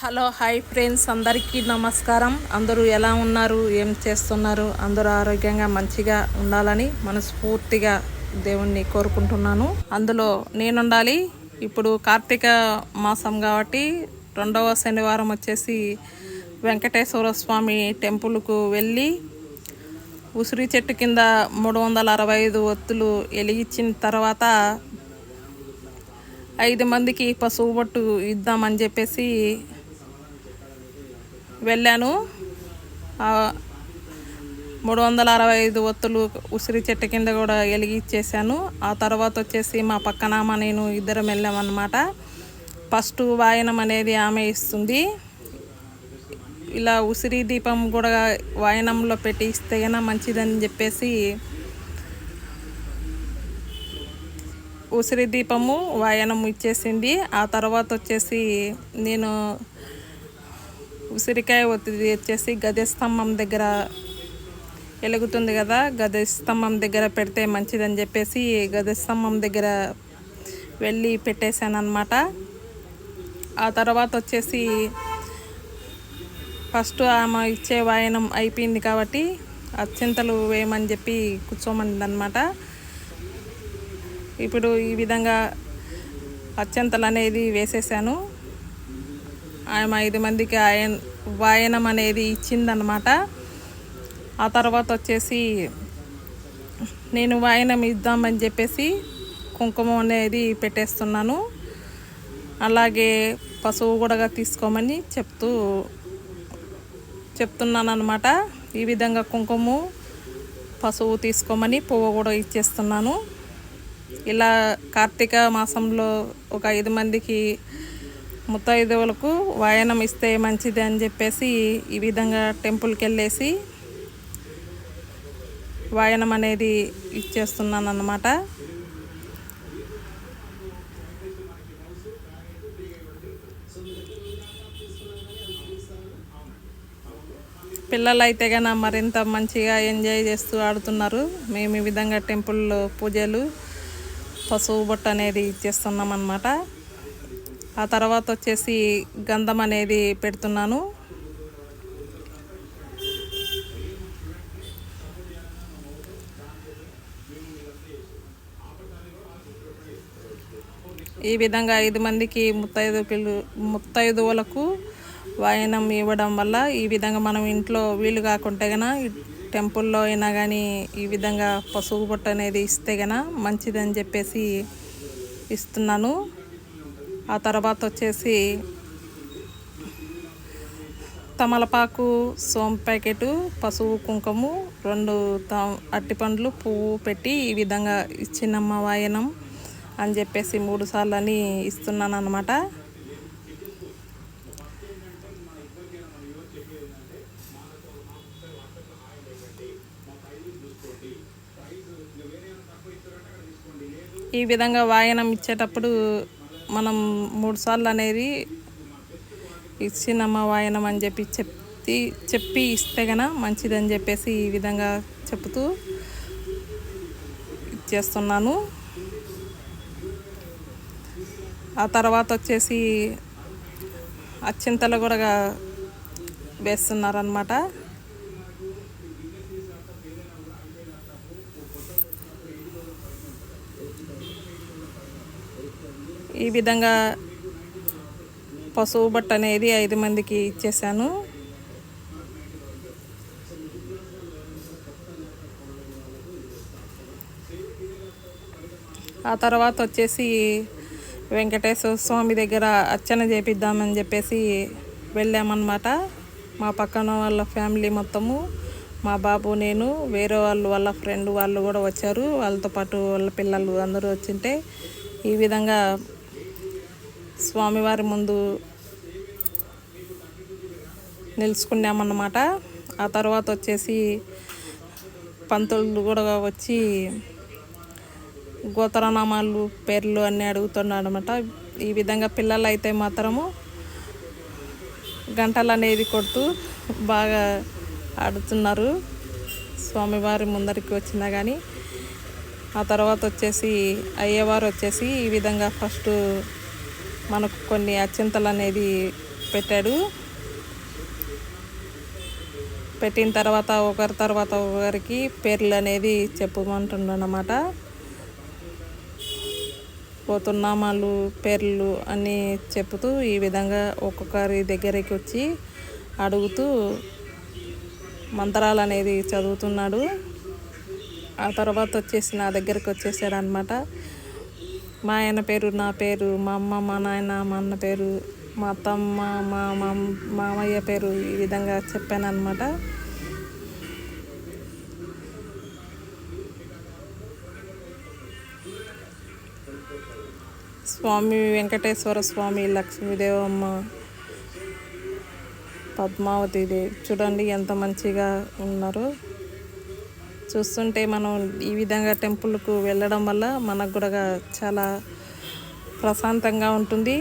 Hello hi friends అందరికీ నమస్కారం. అందరూ ఎలా ఉన్నారు? ఏం చేస్తున్నారు? అందరూ ఆరోగ్యంగా మంచిగా ఉండాలని మనస్ఫూర్తిగా దేవుణ్ణి కోరుకుంటున్నాను. అందులో నేనుండాలి. ఇప్పుడు కార్తీక మాసం కాబట్టి రెండవ శనివారం వచ్చేసి వెంకటేశ్వర స్వామి టెంపుల్కు వెళ్ళి ఉసిరి చెట్టు కింద మూడు వందల అరవై ఐదు ఒత్తులు వెలిగించిన తర్వాత ఐదు మందికి పసుపు బొట్టు ఇద్దామని చెప్పేసి వెళ్ళాను. మూడు వందల అరవై ఐదు ఒత్తులు ఉసిరి చెట్టు కింద కూడా వెలిగిచ్చేసాను ఆ తర్వాత వచ్చేసి మా పక్కన మా నేను ఇద్దరం వెళ్ళామన్నమాట. ఫస్ట్ వాయనం అనేది ఆమె ఇస్తుంది. ఇలా ఉసిరి దీపం కూడా వాయనంలో పెట్టి ఇస్తే కన్నా మంచిదని చెప్పేసి ఉసిరి దీపము వాయనం ఇచ్చేసింది. ఆ తర్వాత వచ్చేసి నేను ఉసిరికాయ ఒత్తిడి వచ్చేసి గది స్తంభం దగ్గర వెలుగుతుంది కదా గది స్తంభం దగ్గర పెడితే మంచిదని చెప్పేసి గది స్తంభం దగ్గర వెళ్ళి పెట్టేశాను అనమాట ఆ తర్వాత వచ్చేసి ఫస్ట్ ఆమె ఇచ్చే వాయనం అయిపోయింది కాబట్టి అత్యంతలు వేయమని చెప్పి కూర్చోమని అనమాట ఇప్పుడు ఈ విధంగా అత్యంతలు అనేది వేసేసాను. ఆమె ఐదు మందికి ఆయన వాయనం అనేది ఇచ్చిందనమాట ఆ తర్వాత వచ్చేసి నేను వాయనం ఇద్దామని చెప్పేసి కుంకుమ అనేది పెట్టేస్తున్నాను. అలాగే పశువు కూడా తీసుకోమని చెప్తూ చెప్తున్నాను అనమాట ఈ విధంగా కుంకుమ పశువు తీసుకోమని పువ్వు కూడా ఇచ్చేస్తున్నాను. ఇలా కార్తీక మాసంలో ఒక ఐదు మందికి ముత్తైదువులకు వాయనం ఇస్తే మంచిది అని చెప్పేసి ఈ విధంగా టెంపుల్కి వెళ్ళేసి వాయనం అనేది ఇచ్చేస్తున్నాను అన్నమాట పిల్లలైతే అయితే కన్నా మరింత మంచిగా ఎంజాయ్ చేస్తూ ఆడుతున్నారు. మేము ఈ విధంగా టెంపుల్లో పూజలు పశువు బొట్ట అనేది ఇచ్చేస్తున్నాం అన్నమాట ఆ తర్వాత వచ్చేసి గంధం అనేది పెడుతున్నాను. ఈ విధంగా ఐదు మందికి ముత్తైదువులు ముత్తైదువులకు వాయనం ఇవ్వడం వల్ల ఈ విధంగా మనం ఇంట్లో వీలు కాకుంటే గన టెంపుల్లో అయినా కానీ ఈ విధంగా పసుపు బొట్టు అనేది ఇస్తే గన మంచిదని చెప్పేసి ఇస్తున్నాను. ఆ తర్వాత వచ్చేసి తమలపాకు సోంపు ప్యాకెట్ పసుపు కుంకుమ రెండు త అట్టిపండ్లు పువ్వు పెట్టి ఈ విధంగా ఇచ్చినమ్మ వాయనం అని చెప్పేసి మూడు సార్లు అని ఇస్తున్నాను అనమాట ఈ విధంగా వాయనం ఇచ్చేటప్పుడు మనం మూడు సార్లు అనేది ఇచ్చినమ్మ వాయనం అని చెప్పి చెప్పి చెప్పి ఇస్తే గన మంచిదని చెప్పేసి ఈ విధంగా చెప్తూ ఇచ్చేస్తున్నాను ఆ తర్వాత వచ్చేసి అచ్చింతలు కూడా వేస్తున్నారనమాట ఈ విధంగా పశువు బట్ట అనేది ఐదు మందికి ఇచ్చేసాను. ఆ తర్వాత వచ్చేసి వెంకటేశ్వర స్వామి దగ్గర అర్చన చేపిద్దామని చెప్పేసి వెళ్ళామన్నమాట. మా పక్కన వాళ్ళ ఫ్యామిలీ మొత్తము మా బాబు నేను వేరే వాళ్ళు వాళ్ళ ఫ్రెండ్ వాళ్ళు కూడా వచ్చారు. వాళ్ళతో పాటు వాళ్ళ పిల్లలు అందరూ వచ్చింటే ఈ విధంగా స్వామివారి ముందు నిలుచుకున్నామన్నమాట. ఆ తర్వాత వచ్చేసి పంతులు కూడా వచ్చి గోత్రనామాలు పేర్లు అన్నీ అడుగుతున్నాడు అనమాట ఈ విధంగా పిల్లలు అయితే మాత్రము గంటలు అనేది కొడుతూ బాగా ఆడుతున్నారు. స్వామివారి ముందరికి వచ్చినా కానీ ఆ తర్వాత వచ్చేసి అయ్యేవారు వచ్చేసి ఈ విధంగా ఫస్ట్ మనకు కొన్ని అత్యంతలు అనేది పెట్టాడు. పెట్టిన తర్వాత ఒకరి తర్వాత ఒకరికి పేర్లు అనేది చెప్పమంటుండనమాట పోతున్నామాలు పేర్లు అన్నీ చెప్తూ ఈ విధంగా ఒక్కొక్కరి దగ్గరికి వచ్చి అడుగుతూ మంత్రాలు అనేది చదువుతున్నాడు. ఆ తర్వాత వచ్చేసి నా దగ్గరికి వచ్చేసాడు అనమాట మా ఆయన పేరు నా పేరు మా అమ్మ మా నాయన మా అన్న పేరు మా అత్తమ్మ మా మామయ్య పేరు ఈ విధంగా చెప్పాను అనమాట స్వామి వెంకటేశ్వర స్వామి లక్ష్మీదేవమ్మ పద్మావతి దేవి. చూడండి ఎంత మంచిగా ఉన్నారు. చూస్తుంటే మనం ఈ విధంగా టెంపుల్కు వెళ్ళడం వల్ల మనకు కూడా చాలా ప్రశాంతంగా ఉంటుంది.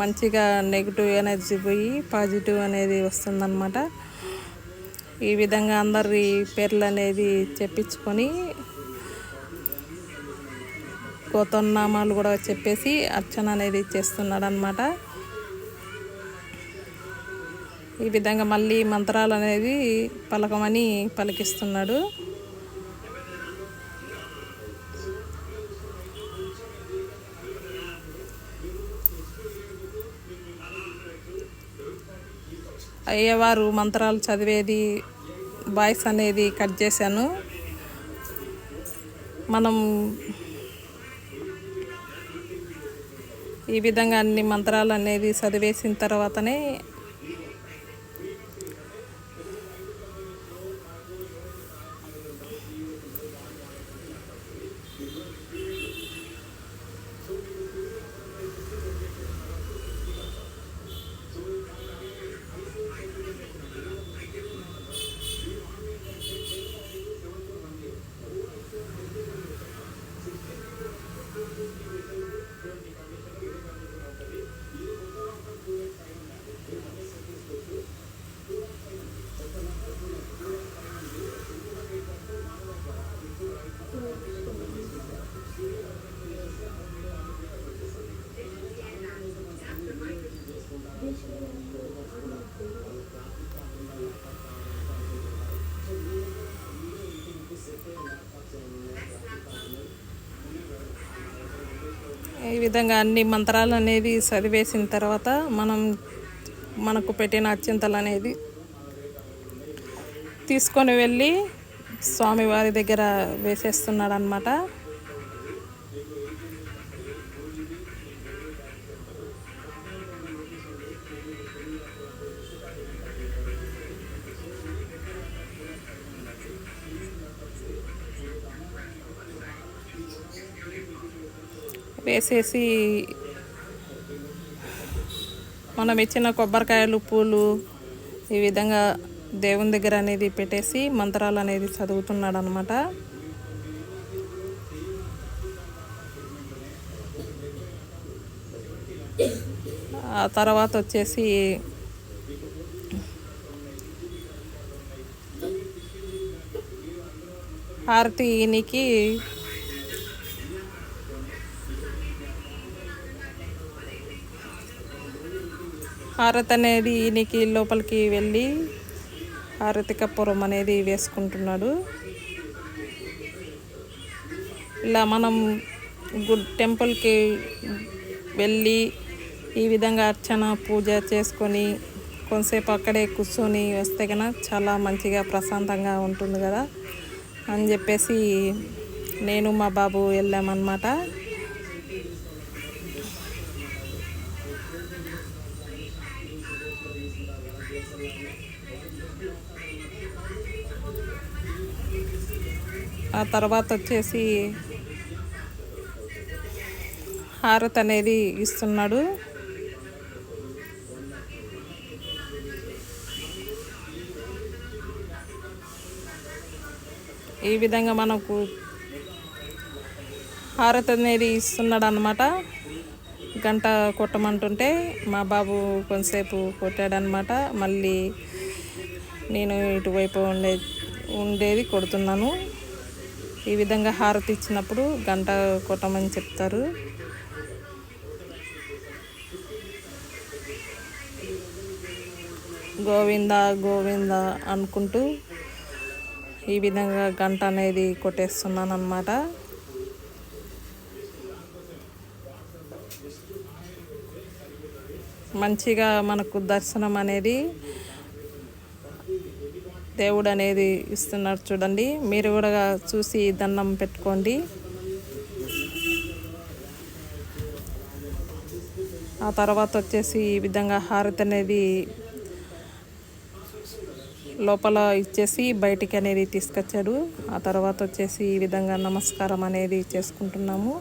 మంచిగా నెగిటివ్ ఎనర్జీ పోయి పాజిటివ్ అనేది వస్తుందన్నమాట. ఈ విధంగా అందరి పేర్లు అనేది చెప్పించుకొని కోతన్నామాలు కూడా చెప్పేసి అర్చన అనేది చేస్తున్నాడనమాట ఈ విధంగా మళ్ళీ మంత్రాలు అనేది పలకమని పలికిస్తున్నాడు. అయ్యవారు మంత్రాలు చదివేది వాయిస్ అనేది కట్ చేశాను. మనం ఈ విధంగా అన్ని మంత్రాలు అనేది చదివేసిన తర్వాతనే ఈ విధంగా అన్ని మంత్రాలు అనేది చదివేసిన తర్వాత మనం మనకు పెట్టిన అత్యంతలు అనేది తీసుకొని వెళ్ళి స్వామివారి దగ్గర వేసేస్తున్నాడు అనమాట వేసేసి మనం ఇచ్చిన కొబ్బరికాయలు పూలు ఈ విధంగా దేవుని దగ్గర అనేది పెట్టేసి మంత్రాలు అనేది చదువుతున్నాడు అనమాట ఆ తర్వాత వచ్చేసి హారతి హారతి అనేది ఈయనకి లోపలికి వెళ్ళి హారతి కప్పురం అనేది వేసుకుంటున్నాడు. ఇలా మనం గుడ్ టెంపుల్కి వెళ్ళి ఈ విధంగా అర్చన పూజ చేసుకొని కొంతసేపు అక్కడే కూర్చొని వస్తే కనుక చాలా మంచిగా ప్రశాంతంగా ఉంటుంది కదా అని చెప్పేసి నేను మా బాబు వెళ్ళామన్నమాట. ఆ తర్వాత వచ్చేసి హారత్ అనేది ఇస్తున్నాడు. ఈ విధంగా మనకు హారత్ అనేది ఇస్తున్నాడు అనమాట గంట కొట్టమంటుంటే మా బాబు కొంతసేపు కొట్టాడనమాట మళ్ళీ నేను ఇటువైపు ఉండే ఉండేది కొడుతున్నాను. ఈ విధంగా హారతి ఇచ్చినప్పుడు గంట కొట్టమని చెప్తారు. గోవింద గోవింద అనుకుంటూ ఈ విధంగా గంట అనేది కొట్టేస్తున్నాను అన్నమాట మంచిగా మనకు దర్శనం అనేది దేవుడు అనేది ఇస్తున్నారు చూడండి. మీరు కూడా చూసి దండం పెట్టుకోండి. ఆ తర్వాత వచ్చేసి ఈ విధంగా హారతి అనేది లోపల ఇచ్చేసి బయటికి అనేది తీసుకొచ్చాడు. ఆ తర్వాత వచ్చేసి ఈ విధంగా నమస్కారం అనేది చేసుకుంటున్నాము.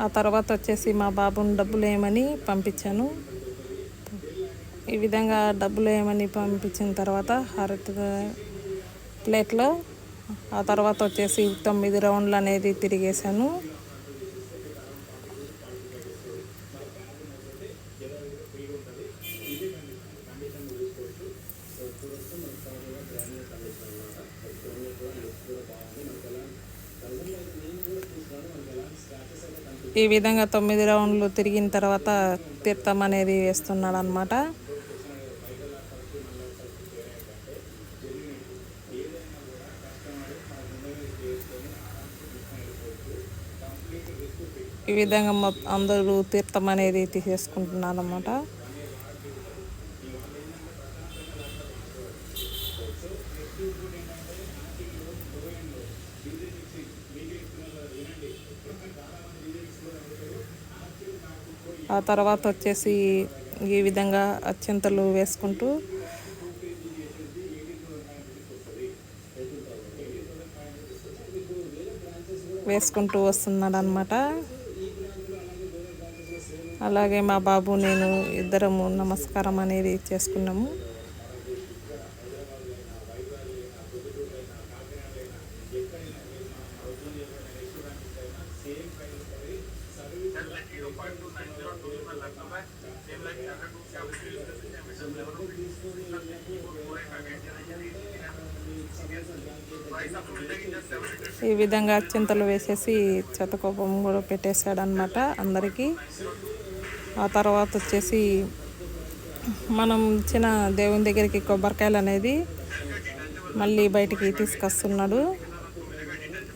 ఆ తర్వాత వచ్చేసి మా బాబుని డబ్బులు వేయమని పంపించాను. ఈ విధంగా డబ్బులు వేయమని పంపించిన తర్వాత హారతి ప్లేట్లో ఆ తర్వాత వచ్చేసి తొమ్మిది రౌండ్లు అనేది తిరిగేసాను ఈ విధంగా తొమ్మిది రౌండ్లు తిరిగిన తర్వాత తీర్థం అనేది వేస్తున్నాడు అనమాట ఈ విధంగా అందరూ తీర్థం అనేది తీసేసుకుంటున్నారు అనమాట ఆ తర్వాత వచ్చేసి ఈ విధంగా అత్యంతలు వేసుకుంటూ వేసుకుంటూ వస్తున్నాడు అనమాట అలాగే మా బాబు నేను ఇద్దరము నమస్కారం అనేది చేసుకున్నాము. ఈ విధంగా చింతలు వేసేసి చెత్తకోపం కూడా పెట్టేశాడు అనమాట అందరికీ. ఆ తర్వాత వచ్చేసి మనం ఇచ్చిన దేవుని దగ్గరికి కొబ్బరికాయలు అనేది మళ్ళీ బయటికి తీసుకొస్తున్నాడు.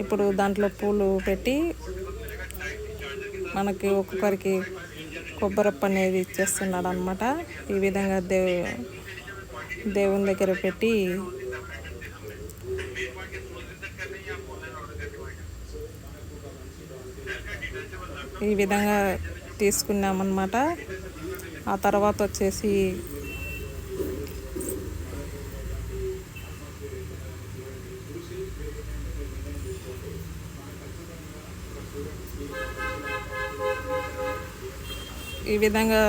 ఇప్పుడు దాంట్లో పూలు పెట్టి మనకి ఒక్కొక్కరికి కొబ్బరప్ప అనేది ఇచ్చేస్తున్నాడు అనమాట ఈ విధంగా దేవు దేవుని దగ్గర పెట్టి ఈ విధంగా తీసుకున్నామన్నమాట. ఆ తర్వాత వచ్చేసి ఈ విధంగా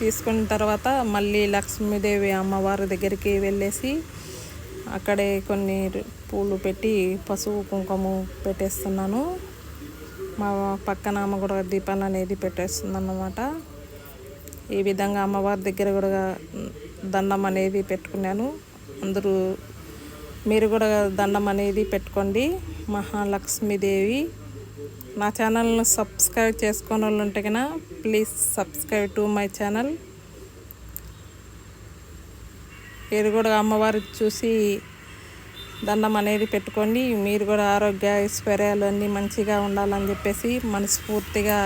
తీసుకున్న తర్వాత మళ్ళీ లక్ష్మీదేవి అమ్మవారి దగ్గరికి వెళ్ళేసి అక్కడే కొన్ని పూలు పెట్టి పసుపు కుంకుమ పెట్టేస్తున్నాను. మా పక్కన అమ్మ కూడా దీపాలు అనేది పెట్టేస్తుంది అన్నమాట ఈ విధంగా అమ్మవారి దగ్గర కూడా దండం అనేది పెట్టుకున్నాను. అందరూ మీరు కూడా దండం అనేది పెట్టుకోండి. మహాలక్ష్మీదేవి నా ఛానల్ను సబ్స్క్రైబ్ చేసుకున్న వాళ్ళు ఉంటే కన్నా please subscribe to my channel. మీరు కూడా అమ్మవారి చూసి దండం అనేది పెట్టుకోండి. మీరు కూడా ఆరోగ్య ఐశ్వర్యాలు అన్నీ మంచిగా ఉండాలని చెప్పేసి మనస్ఫూర్తిగా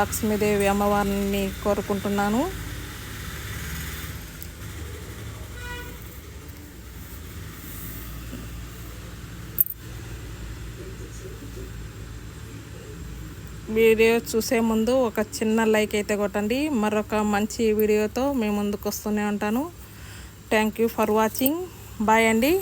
లక్ష్మీదేవి అమ్మవారిని కోరుకుంటున్నాను. వీడియో చూసే ముందు ఒక చిన్న లైక్ అయితే కొట్టండి. మరొక మంచి వీడియోతో మేము ముందుకు వస్తూనే ఉంటాను. Thank you for watching bye అండి.